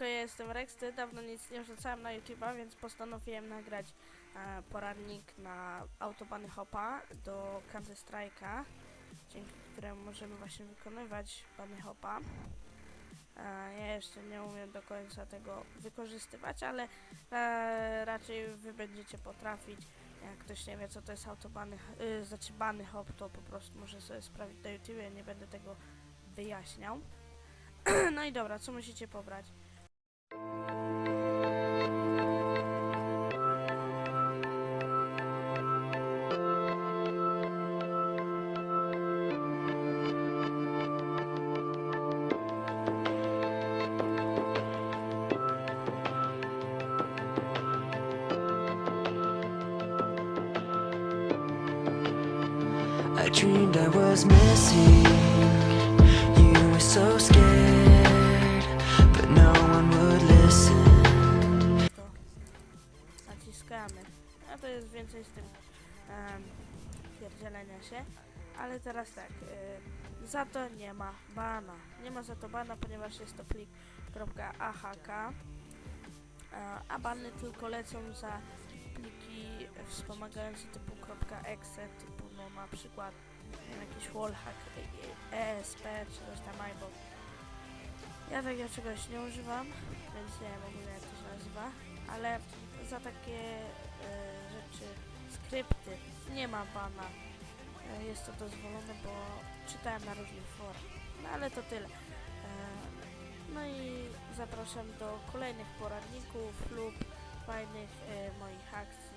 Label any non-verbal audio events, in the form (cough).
Ja jestem Rexty, dawno nic nie wrzucałem na YouTube'a, więc postanowiłem nagrać e, poradnik na autobany hopa do Counter Strike'a, dzięki któremu możemy właśnie wykonywać bany hopa. E, ja jeszcze nie umiem do końca tego wykorzystywać, ale e, raczej wy będziecie potrafić. Jak ktoś nie wie co to jest autobany, y, znaczy bany hop, to po prostu może sobie sprawdzić na YouTubie, nie będę tego wyjaśniał. (clears throat) No i dobra, co musicie pobrać? I dreamed I was missing. To jest więcej z tym um, pierdzielenia się. Ale teraz tak, y, za to nie ma bana. Nie ma za to bana, ponieważ jest to plik .ahk, e, a bany tylko lecą za pliki wspomagające typu .exe, typu no na przykład jakiś wallhack, ESP czy coś tam albo ja takiego czegoś nie używam, więc nie wiem jak to się nazywa, ale za takie rzeczy, skrypty nie ma bana. E, jest to dozwolone, bo czytałem na różnych forach. No ale to tyle. E, no i zapraszam do kolejnych poradników lub fajnych e, moich e, CS-ie.